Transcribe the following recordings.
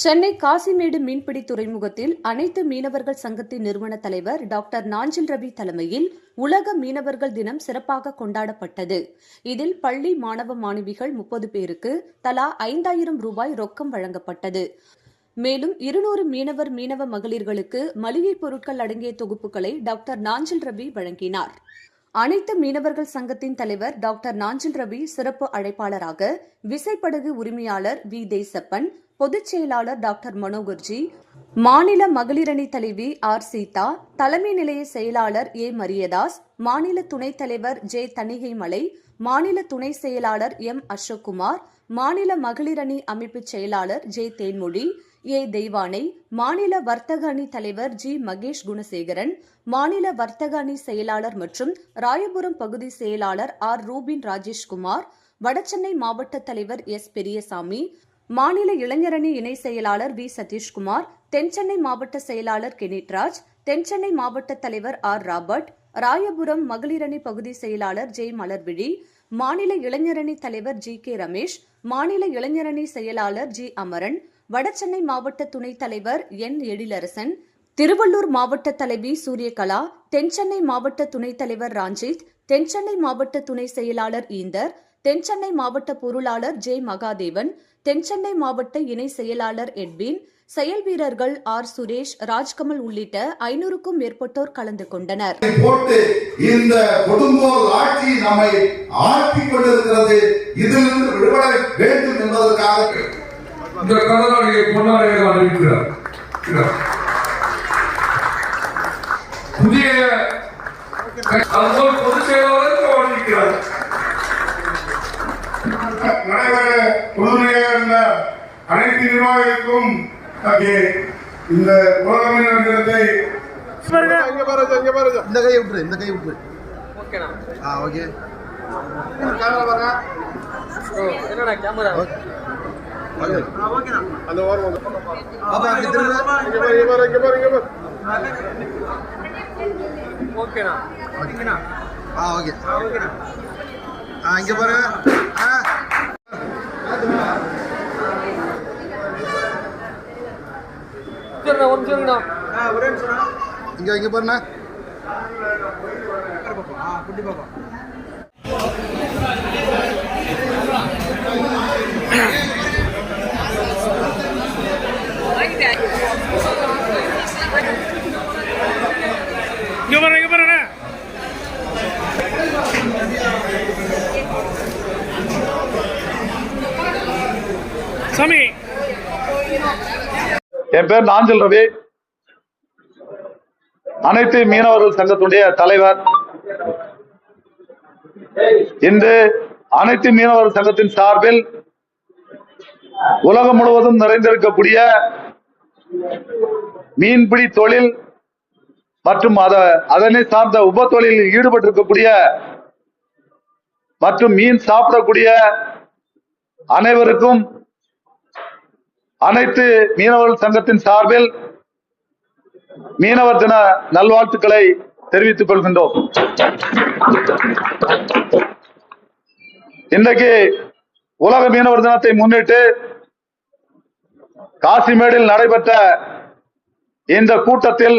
சென்னை காசிமேடு மீன்பிடி துறைமுகத்தில் அனைத்து மீனவர்கள் சங்கத்தின் நிறுவன தலைவர் டாக்டர் நாஞ்சில் ரவி தலைமையில் உலக மீனவர்கள் தினம் சிறப்பாக கொண்டாடப்பட்டது. இதில் பள்ளி மாணவ மாணவிகள் முப்பது பேருக்கு தலா ஐந்தாயிரம் ரூபாய் ரொக்கம் வழங்கப்பட்டது. மேலும் இருநூறு மீனவர் மீனவ மகளிர்களுக்கு மளிகைப் பொருட்கள் அடங்கிய தொகுப்புகளை டாக்டர் நாஞ்சில் ரவி வழங்கினார். அனைத்து மீனவர்கள் சங்கத்தின் தலைவர் டாக்டர் நாஞ்சில் ரவி சிறப்பு அழைப்பாளராக விசைப்படகு உரிமையாளர் வி தேசப்பன் பொதுச் செயலாளர் டாக்டர் மனோகர்ஜி மாநில மகளிரணி தலைவி ஆர். சீதா தலைமை நிலைய செயலாளர் ஏ. மரியதாஸ் மாநில துணைத் தலைவர் ஜே. தணிகைமலை மாநில துணை செயலாளர் எம். அசோக்குமார் மாநில மகளிரணி அமைப்பு செயலாளர் ஜே. தேன்மொழி ஏ. தெய்வானை மாநில வர்த்தக அணி தலைவர் ஜி. மகேஷ் குணசேகரன் மாநில வர்த்தக அணி செயலாளர் மற்றும் ராயபுரம் பகுதி செயலாளர் ஆர். ரூபின் ராஜேஷ்குமார் வடசென்னை மாவட்ட தலைவர் எஸ். பெரியசாமி மாநில இளைஞரணி இணை செயலாளர் வி. சதீஷ்குமார் தென்சென்னை மாவட்ட செயலாளர் கெனிட்ராஜ் தென்சென்னை மாவட்ட தலைவர் ஆர். ராபர்ட் ராயபுரம் மகளிரணி பகுதி செயலாளர் ஜெய் மலர்விழி மாநில இளைஞரணி தலைவர் ஜி. கே. ரமேஷ் மாநில இளைஞரணி செயலாளர் ஜி. அமரன் வடசென்னை மாவட்ட துணைத் தலைவர் என். எழிலரசன் திருவள்ளூர் மாவட்ட தலைவி சூரியகலா தென்சென்னை மாவட்ட துணைத் தலைவர் ராஞ்சித் தென்சென்னை மாவட்ட துணை செயலாளர் ஈந்தர் தென்சென்னை மாவட்ட பொருளாளர் ஜே. மகாதேவன் தென்சென்னை மாவட்ட இணை செயலாளர் எட்வின் செயல் வீரர்கள் ஆர். சுரேஷ் ராஜ்கமல் உள்ளிட்ட ஐநூறுக்கும் மேற்பட்டோர் கலந்து கொண்டனர். போட்டு இந்த கொடுங்கோல் ஆட்சி நம்மை ஆட்டிக் கொண்டிருக்கிறது. இதிலிருந்து விடுபட வேண்டும் என்பதற்காக இந்த கடனாளியை பொன்னாளியாக அறிவிக்கிறார். இருக்கிறார். புதிய பொதுச் செயலாளருக்கு வழங்கிக்கிறார் நடைபெற உறுதுணையாக இருந்த அனைத்து நிர்வாகிகளுக்கும் அங்கே இந்த உலகமையினர் தினத்தை இந்த கை விட்டுரு இந்த கை விட்டுரு. ஆ ஓகே என்னடா கேமரா அந்த ஓரம் பாரு. ஓகேண்ணா ஆ ஓகே ஆ இங்க பாருங்க. ஆ இங்க இங்க பாருண்ணா. இங்க பாரு, இங்க பாருண்ணே. சாமி என் பேர் நாஞ்சல் ரவி. அனைத்து மீனவர்கள் சங்கத்துடைய தலைவர். இன்று அனைத்து மீனவர்கள் சங்கத்தின் சார்பில் உலகம் முழுவதும் நிறைந்திருக்கக்கூடிய மீன்பிடி தொழில் மற்றும் அத அதனை சார்ந்த உப தொழிலில் ஈடுபட்டிருக்கக்கூடிய மற்றும் மீன் சாப்பிடக்கூடிய அனைவருக்கும் அனைத்து மீனவர்கள் சங்கத்தின் சார்பில் மீனவர் தின நல்வாழ்த்துக்களை தெரிவித்துக் கொள்கின்றோம். இன்றைக்கு உலக மீனவர் தினத்தை முன்னிட்டு காசிமேடில் நடைபெற்ற இந்த கூட்டத்தில்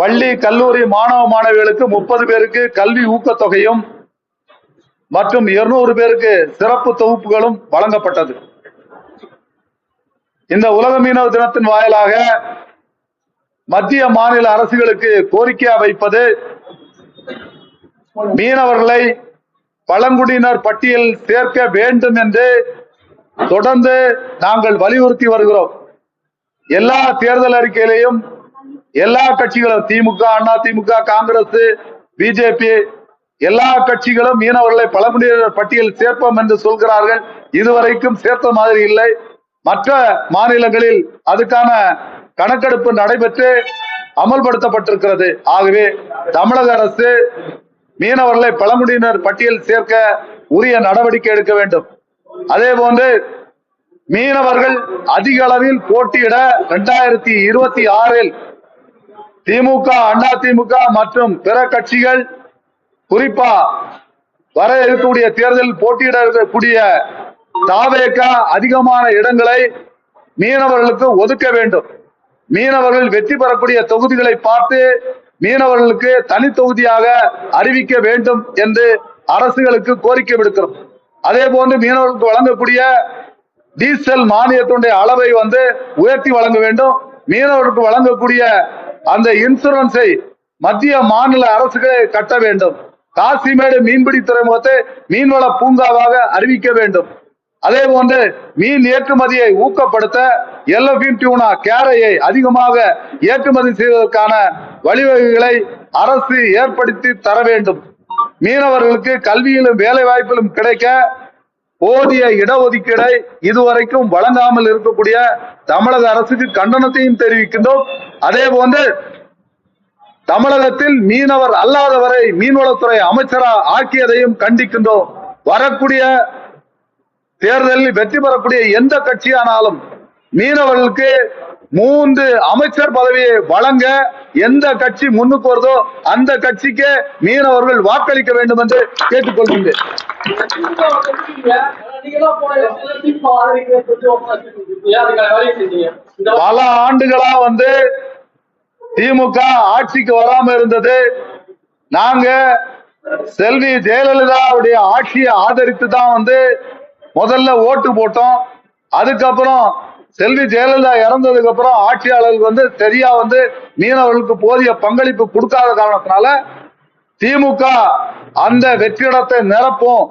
பள்ளி கல்லூரி மாணவ மாணவிகளுக்கு முப்பது பேருக்கு கல்வி ஊக்கத்தொகையும் மற்றும் இருநூறு பேருக்கு சிறப்பு தொகுப்புகளும் வழங்கப்பட்டது. இந்த உலக மீனவர் தினத்தின் வாயிலாக மத்திய மாநில அரசுகளுக்கு கோரிக்கையா வைப்பது மீனவர்களை பழங்குடியினர் பட்டியல் சேர்க்க வேண்டும் என்று தொடர்ந்து நாங்கள் வலியுறுத்தி வருகிறோம். எல்லா தேர்தல் அறிக்கையிலையும் எல்லா கட்சிகளும் திமுக அண்ணா திமுக காங்கிரஸ் பிஜேபி எல்லா கட்சிகளும் மீனவர்களை பழங்குடியினர் பட்டியல் சேர்ப்போம் என்று சொல்கிறார்கள். இதுவரைக்கும் சேர்த்த மாதிரி இல்லை. மற்ற மாநிலங்களில் அதுக்கான கணக்கெடுப்பு நடைபெற்று அமல்படுத்தப்பட்டிருக்கிறது. ஆகவே தமிழக அரசு மீனவர்களை பழங்குடியினர் பட்டியல் சேர்க்க உரிய நடவடிக்கை எடுக்க வேண்டும். அதே போன்று மீனவர்கள் அதிக அளவில் போட்டியிட இரண்டாயிரத்தி இருபத்தி ஆறில் திமுக அண்ணா திமுக மற்றும் பிற கட்சிகள் குறிப்பா வர இருக்கக்கூடிய தேர்தலில் போட்டியிடக்கூடிய இருக்கக்கூடிய அதிகமான இடங்களை மீனவர்களுக்கு ஒதுக்க வேண்டும். மீனவர்கள் வெற்றி பெறக்கூடிய தொகுதிகளை பார்த்து மீனவர்களுக்கு தனி தொகுதியாக அறிவிக்க வேண்டும் என்று அரசுகளுக்கு கோரிக்கை விடுக்கிறோம். அதே போன்று மீனவர்களுக்கு வழங்கக்கூடிய டீசல் மானியத்தினுடைய அளவை வந்து உயர்த்தி வழங்க வேண்டும். மீனவர்களுக்கு வழங்கக்கூடிய அந்த இன்சூரன்ஸை மத்திய மாநில அரசுகளை கட்ட வேண்டும். காசிமேடு மீன்பிடி துறைமுகத்தை மீன்வள பூங்காவாக அறிவிக்க வேண்டும். அதே போன்று மீன் ஏற்றுமதியை ஊக்கப்படுத்த எல்லோபின் டியூனா கேரையை அதிகமாக ஏற்றுமதி செய்வதற்கான வழிவகைகளை அரசு ஏற்படுத்தி தர வேண்டும். மீனவர்களுக்கு கல்வியிலும் வேலை வாய்ப்பிலும் கிடைக்க போதிய இடஒதுக்கீடை இதுவரைக்கும் வழங்காமல் இருக்கக்கூடிய தமிழக அரசுக்கு கண்டனத்தையும் தெரிவிக்கின்றோம். அதே போன்று தமிழகத்தில் மீனவர் அல்லாதவரை மீன்வளத்துறை அமைச்சரா ஆக்கியதையும் கண்டிக்கின்றோம். வரக்கூடிய தேர்தலில் வெற்றி பெறக்கூடிய எந்த கட்சியானாலும் மீனவர்களுக்கு மூன்று அமைச்சர் பதவியை வழங்க எந்த கட்சி முன்னுக்கு வருதோ அந்த கட்சிக்கு மீனவர்கள் வாக்களிக்க வேண்டும் என்று கேட்டுக்கொள்கின்றேன். பல ஆண்டுகளா வந்து திமுக ஆட்சிக்கு வராம இருந்தது. நாங்க செல்வி ஜெயலலிதாவுடைய ஆட்சியை ஆதரித்து தான் வந்து முதல்ல ஓட்டு போட்டோம். அதுக்கப்புறம் செல்வி ஜெயலலிதா இறந்ததுக்கு அப்புறம் ஆட்சியாளர்களுக்கு வந்து சரியா வந்து மீனவர்களுக்கு போதிய பங்களிப்பு கொடுக்காத காரணத்தினால திமுக அந்த வெற்றிடத்தை நிரப்பும்.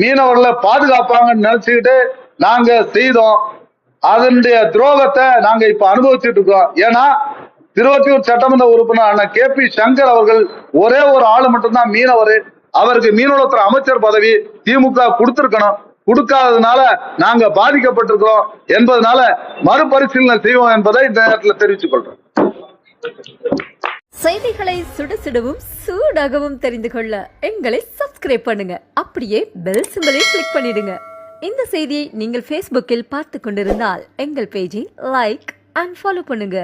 மீனவர்களை பாதுகாப்பாங்கன்னு நினைச்சுக்கிட்டு நாங்க செய்தோம். அதனுடைய துரோகத்தை நாங்க இப்ப அனுபவிச்சுட்டு இருக்கோம் ஏன்னா திருவொற்றியூர் சட்டமன்ற உறுப்பினர் கே பி சங்கர் அவர்கள் ஒரே ஒரு ஆளு மட்டும்தான் மீனவர். அவருக்கு மீனவளத்துறை அமைச்சர் பதவி திமுக கொடுத்திருக்கணும். கொடுக்காததுனால நாங்க பாதிக்கப்பட்டிருக்கிறோம் என்பதனால மறுபரிசீலனை செய்வோம் என்பதை இந்த நேரத்தில் தெரிவித்துக் கொள்றோம். செய்திகளை சுட சுடவும் சூடாகவும் தெரிந்து கொள்ள எங்களை சப்ஸ்கிரைப் பண்ணுங்க. அப்படியே பெல் சிம்பலை கிளிக் பண்ணிடுங்க. இந்த செய்தியை நீங்கள் ஃபேஸ்புக்கில் பார்த்து கொண்டிருந்தால் எங்கள் பேஜை லைக் அண்ட் ஃபாலோ பண்ணுங்க.